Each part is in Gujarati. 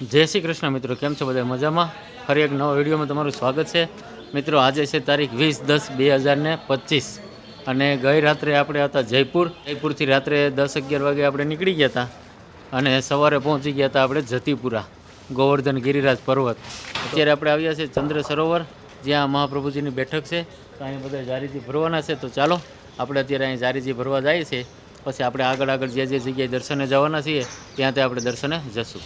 જય શ્રી કૃષ્ણ મિત્રો, કેમ છો બધા મજામાં? ફરી એક નવા વિડીયોમાં તમારું સ્વાગત છે. મિત્રો, આજે છે તારીખ વીસ દસ બે હજાર ને પચીસ અને ગઈ રાત્રે આપણે હતા જયપુર. જયપુરથી રાત્રે દસ અગિયાર વાગે આપણે નીકળી ગયા હતા અને સવારે પહોંચી ગયા હતા આપણે જતીપુરા, ગોવર્ધન ગિરિરાજ પર્વત. અત્યારે આપણે આવ્યા છે ચંદ્ર સરોવર, જ્યાં મહાપ્રભુજીની બેઠક છે. તો અહીં બધા જારીજી ભરવાના છે. તો ચાલો, આપણે અત્યારે અહીં જારીજી ભરવા જઈએ છીએ. પછી આપણે આગળ આગળ જે જે જગ્યાએ દર્શને જવાના છીએ, ત્યાં ત્યાં આપણે દર્શને જશું.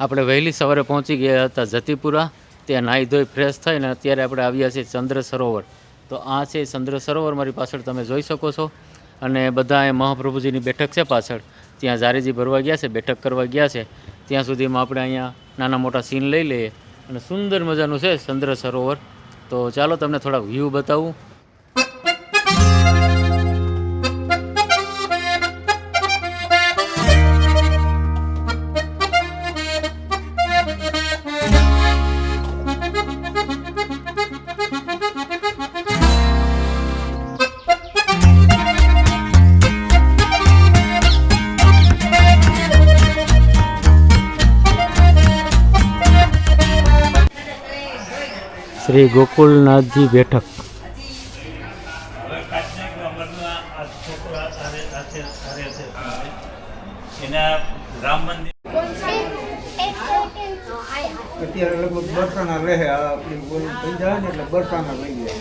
આપણે વહેલી સવારે પહોંચી ગયા હતા જતીપુરા, ત્યાં નાહી ધોઈ ફ્રેશ થઈને અત્યારે આપણે આવ્યા છીએ ચંદ્ર સરોવર. તો આ છે ચંદ્ર સરોવર, મારી પાછળ તમે જોઈ શકો છો. અને બધા એ મહાપ્રભુજીની બેઠક છે પાછળ. ત્યાં ઝારેજી ભરવા ગયા છે, બેઠક કરવા ગયા છે. ત્યાં સુધીમાં આપણે અહીંયા નાના મોટા સીન લઈ લઈએ. અને સુંદર મજાનું છે ચંદ્ર સરોવર. તો ચાલો તમને થોડાક વ્યૂ બતાવું. શ્રી ગોકુલનાથજી બેઠક. અત્યારે લગભગ બરસાના રહે આપણી બોલી થઈ જાય ને એટલે બરસાના લઈ ગયા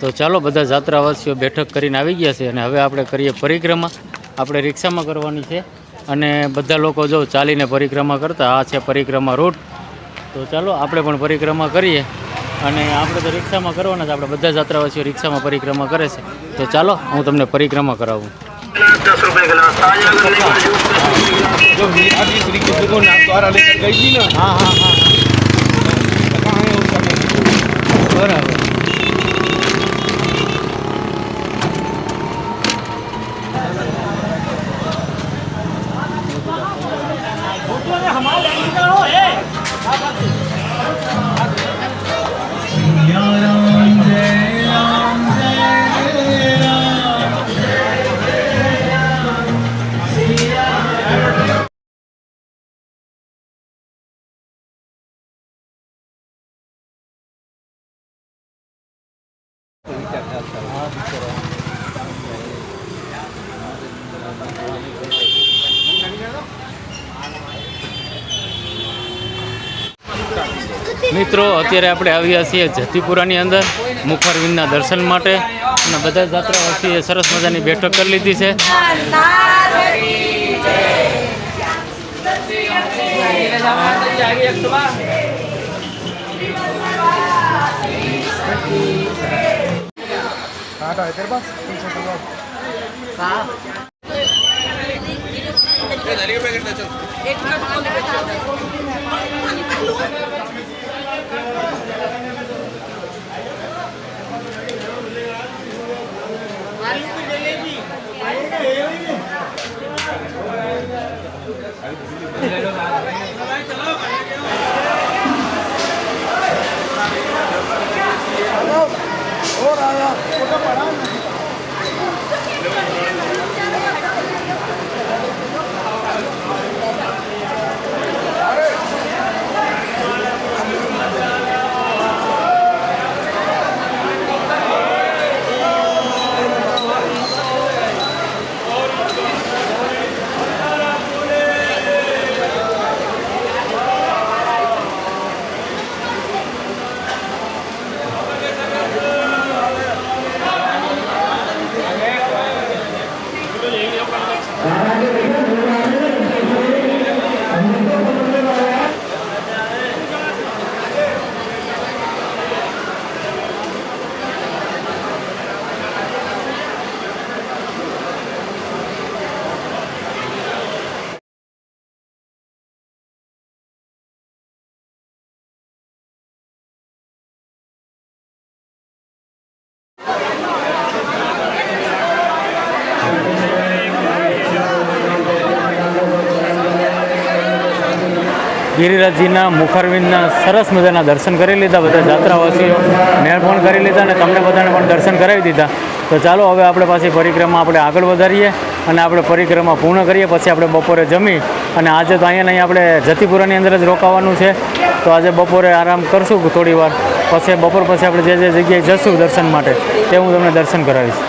તો ચાલો બધા જાત્રાવાસીઓ બેઠક કરીને આવી ગયા છે અને હવે આપણે કરીએ પરિક્રમા. આપણે રિક્ષામાં કરવાની છે અને બધા લોકો જો ચાલીને પરિક્રમા કરતા, આ છે પરિક્રમા રૂટ તો ચાલો આપણે પણ પરિક્રમા કરીએ અને આપણે તો રિક્ષામાં કરવાના છે, આપણે બધા જાત્રાવાસીઓ રિક્ષામાં પરિક્રમા કરે છે. તો ચાલો હું તમને પરિક્રમા કરાવું. दस रुपए गिलास ताजा गन्ने का जूस दस रुपए गिलास जो मीरा की श्री कृष्ण को नाथद्वारा लेकर गई थी ना हाँ हाँ हाँ कहाँ बराबर મિત્રો અત્યારે આપણે આવ્યા છીએ જતીપુરાની અંદર મુખરવિંદના દર્શન માટે અને બધા જાત્રાવાસીએ સરસ મજાની બેઠક કરી લીધી છે એક nada. ગિરિરાજજીના મુખારવિંદના સરસ મજાના દર્શન કરી લીધા બધા જાત્રાવાસીઓ. મેળ પણ કરી લીધા અને તમને બધાને પણ દર્શન કરાવી દીધા. તો ચાલો હવે આપણે પાછી પરિક્રમા આપણે આગળ વધારીએ અને આપણે પરિક્રમા પૂર્ણ કરીએ. પછી આપણે બપોરે જમી અને આજે તો અહીંયા નહીં આપણે જતીપુરાની અંદર જ રોકાવાનું છે. તો આજે બપોરે આરામ કરશું થોડી વાર. પછી બપોર પછી આપણે જે જે જગ્યાએ જશું દર્શન માટે તે હું તમને દર્શન કરાવીશ.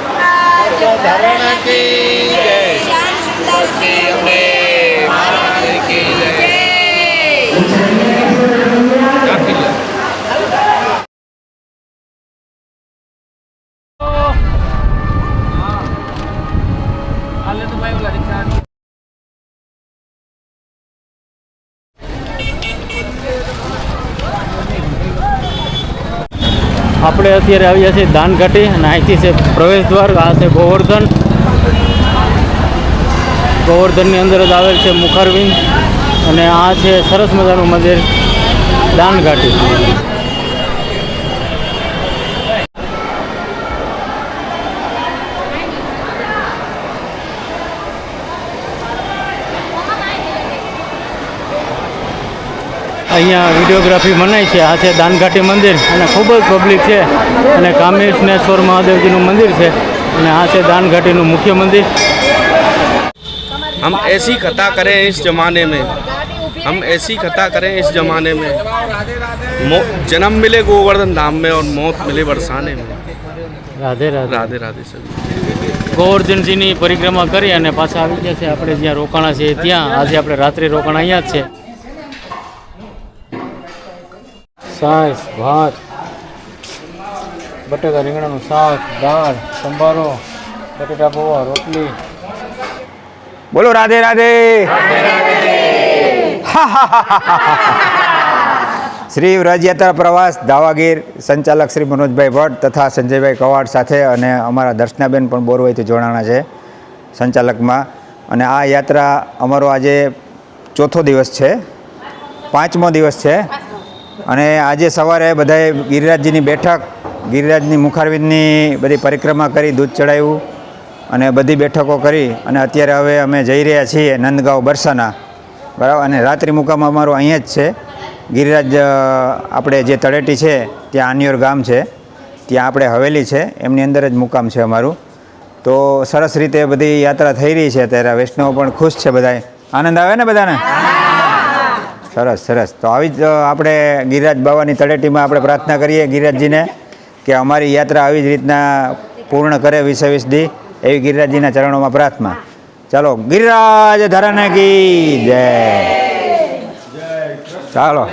અત્યારે આવ્યા છીએ દાનઘાટી અને અહીંથી છે પ્રવેશ દ્વાર. આ છે ગોવર્ધન. ગોવર્ધનની અંદર જ આવેલ છે મુખારવિંદ. અને આ છે સરસ મજાનું મંદિર દાનઘાટી. અહીંયા વિડીયોગ્રાફી મનાય છે આ છે દાનઘાટી મંદિર અને ખૂબ જ પબ્લિક છે અને કામેશ્વર મહાદેવજીનું મંદિર છે અને આ છે દાનઘાટીનું મુખ્ય મંદિર हम ऐसी खता करें इस जमाने में हम ऐसी खता करें इस जमाने में मो- जन्म मिले गोवर्धन धाम में और मौत मिले बरसाने में રાધે રાધે राधे राधे सभी ગોવર્ધનજીની પરિક્રમા કરી અને પાછા આવી ગયા છે આપણે જ્યાં રોકાણા છે ત્યાં આજે આપણે રાત્રે રોકાણ અહીંયા જ છે સાસ ભાત, બટેકા રીંગણાનું શાક, દાળ, સંભારો, બટેટા પૌવા, રોટલી. બોલો રાધે રાધે. શ્રી વ્રજયાત્રા પ્રવાસ દાવાગીર સંચાલક શ્રી મનોજભાઈ ભટ્ટ તથા સંજયભાઈ કવાડ સાથે અને અમારા દર્શનાબેન પણ બોરવાઈથી જોડાણા છે સંચાલકમાં. અને આ યાત્રા અમારો આજે ચોથો દિવસ છે. પાંચમો દિવસ છે. અને આજે સવારે બધાએ ગિરિરાજજીની બેઠક, ગિરિરાજની મુખારવિંદની બધી પરિક્રમા કરી, દૂધ ચડાવ્યું અને બધી બેઠકો કરી અને અત્યારે હવે અમે જઈ રહ્યા છીએ નંદગાંવ બરસાના. બરાબર? અને રાત્રિ મુકામ અમારું અહીંયા જ છે. ગિરિરાજ આપણે જે તળેટી છે, ત્યાં આનિયોર ગામ છે. ત્યાં આપણે હવેલી છે. એમની અંદર જ મુકામ છે અમારું. તો સરસ રીતે બધી યાત્રા થઈ રહી છે અત્યારે. વૈષ્ણવ પણ ખુશ છે બધાય. આનંદ આવે ને બધાને? સરસ સરસ. તો આવી જ આપણે ગિરિરાજ બાવાની તળેટીમાં આપણે પ્રાર્થના કરીએ ગિરિરાજજીને કે અમારી યાત્રા આવી જ રીતના પૂર્ણ કરે વીસે વીસ દી એવી ગિરિરાજજીના ચરણોમાં પ્રાર્થના. ચાલો, ગિરિરાજ ધરાને કી જય. ચાલો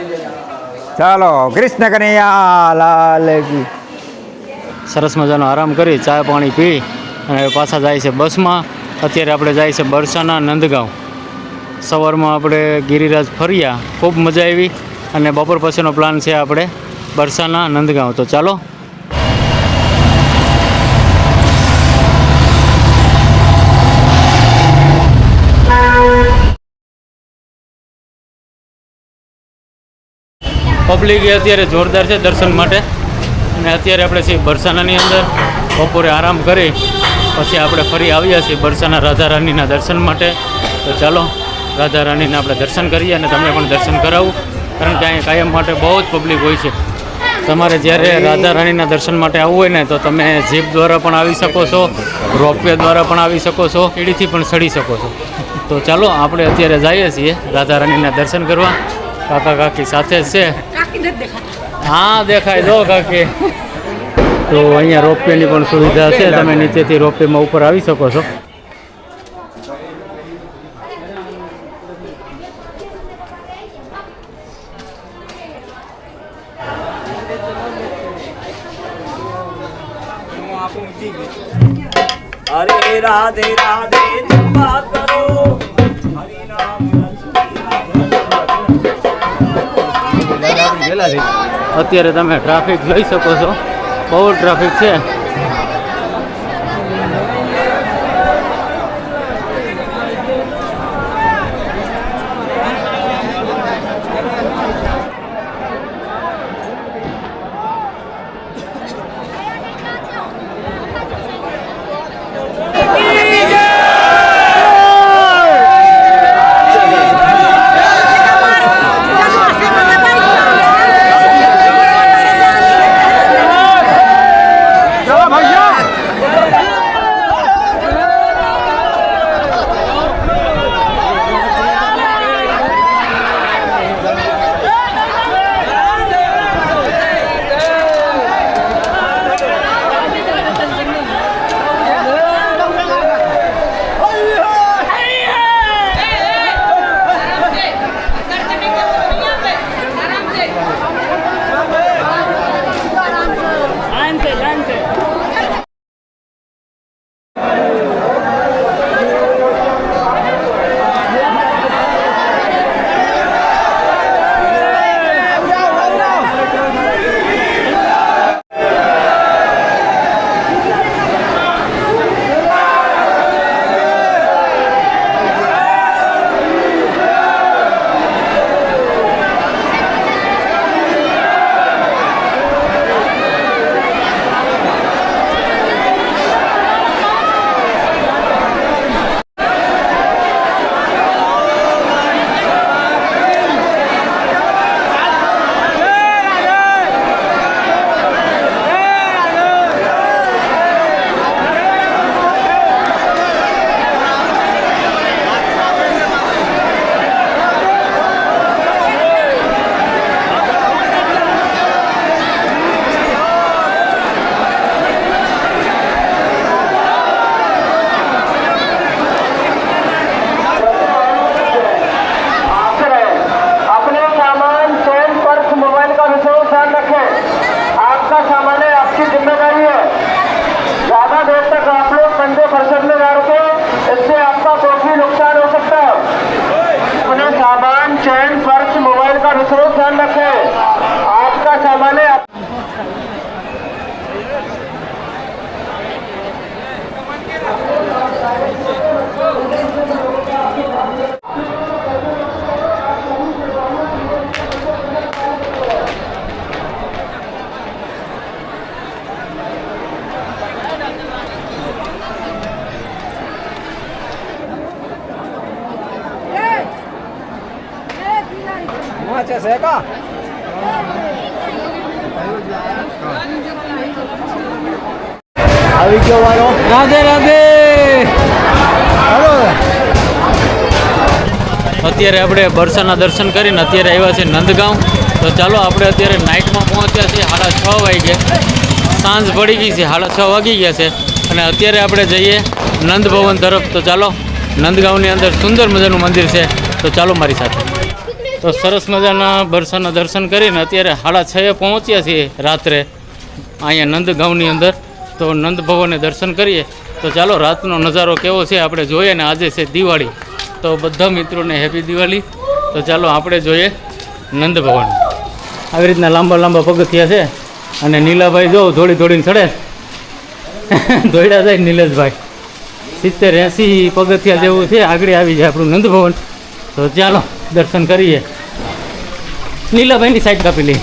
ચાલો કૃષ્ણ કનૈયા લાલ કી. સરસ મજાનો આરામ કરી, ચા પાણી પી અને પાછા જાય છે બસમાં. અત્યારે આપણે જાય છે બરસાના નંદગાંવ. સવારમાં આપણે ગિરિરાજ ફર્યા. ખૂબ મજા આવી અને બપોર પછીનો પ્લાન છે આપણે બરસાના નંદગાંવ. તો ચાલો. પબ્લિક અત્યારે જોરદાર છે દર્શન માટે. અને અત્યારે આપણે છીએ બરસાનાની અંદર. બપોરે આરામ કરી. પછી આપણે ફરી આવ્યા છીએ બરસાના રાધા રાણીના દર્શન માટે. તો ચાલો. રાધા રાણીના આપણે દર્શન કરીએ અને તમને પણ દર્શન કરાવું. કારણ કે અહીંયા કાયમ માટે બહુ જ પબ્લિક હોય છે. તમારે જ્યારે રાધા રાણીના દર્શન માટે આવવું હોય ને તો તમે જીપ દ્વારા પણ આવી શકો છો રોપવે દ્વારા પણ આવી શકો છો એડીથી પણ ચડી શકો છો. તો ચાલો આપણે અત્યારે જઈએ છીએ રાધા રાણીના દર્શન કરવા. કાકા કાકી સાથે જ છે. હા દેખાય. દો કાકી. તો અહીંયા રોપવેની પણ સુવિધા છે. તમે નીચેથી રોપવેમાં ઉપર આવી શકો છો. અરે રાધે રાધે જપા કરો હરિ અત્યારે તમે ટ્રાફિક જોઈ શકો છો. બહુ ટ્રાફિક છે. રાધે રાધે. અત્યારે આપણે બરસાના દર્શન કરીને અત્યારે આવ્યા છે નંદગાંવ. તો ચાલો આપણે અત્યારે નાઇટમાં પહોંચ્યા છીએ. સાડા છ વાગે સાંજ પડી ગઈ છે. સાડા છ વાગી ગયા છે. અને અત્યારે આપણે જઈએ નંદભવન તરફ. તો ચાલો નંદગાંવની અંદર સુંદર મજાનું મંદિર છે. તો ચાલો મારી સાથે. તો સરસ મજાના બરસાના દર્શન કરીને અત્યારે સાડા છએ પહોંચ્યા છીએ રાત્રે, અહીંયા નંદગાંવની અંદર. તો નંદ ભવને દર્શન કરીએ. તો ચાલો, રાતનો નજારો કેવો છે આપણે જોઈએ ને આજે છે દિવાળી. તો બધા મિત્રોને હેપી દિવાળી. તો ચાલો, આપણે જોઈએ નંદ ભવન. આવી રીતના લાંબા લાંબા પગથિયા છે. અને નીલાભાઈ જો ધોળી દોડીને ચડે. દોડ્યા જાય નીલેશભાઈ. સિત્તેર એંસી પગથિયા જેવું છે. આગળ આવી જાય આપણું નંદ ભવન. તો ચાલો. દર્શન કરીએ નીલાભાઈની સાઈડ કાપી લઈએ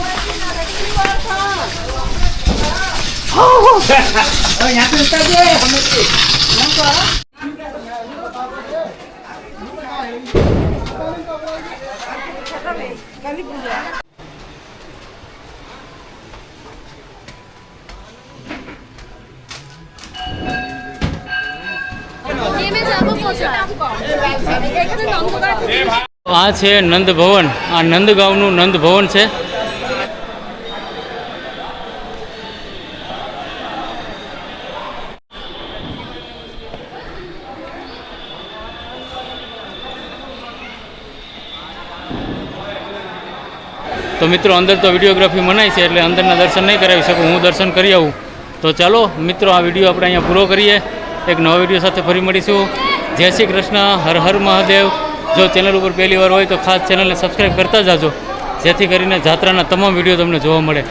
આ છે નંદ ભવન. આ નંદગાંવનું નંદ ભવન છે. તો મિત્રો, અંદર તો વિડીયોગ્રાફી મનાય છે એટલે અંદરના દર્શન નહીં કરાવી શકું, હું દર્શન કરી આવું. તો ચાલો, મિત્રો, આ વીડિયો આપણે અહીંયા પૂરો કરીએ. એક નવા વીડિયો સાથે ફરી મળીશું. જય શ્રી કૃષ્ણ, હર હર મહાદેવ. જો ચેનલ ઉપર પહેલી વાર હોય તો ખાસ ચેનલને સબસ્ક્રાઈબ કરતા જાજો. જેથી કરીને જાત્રાના તમામ વીડિયો તમને જોવા મળે.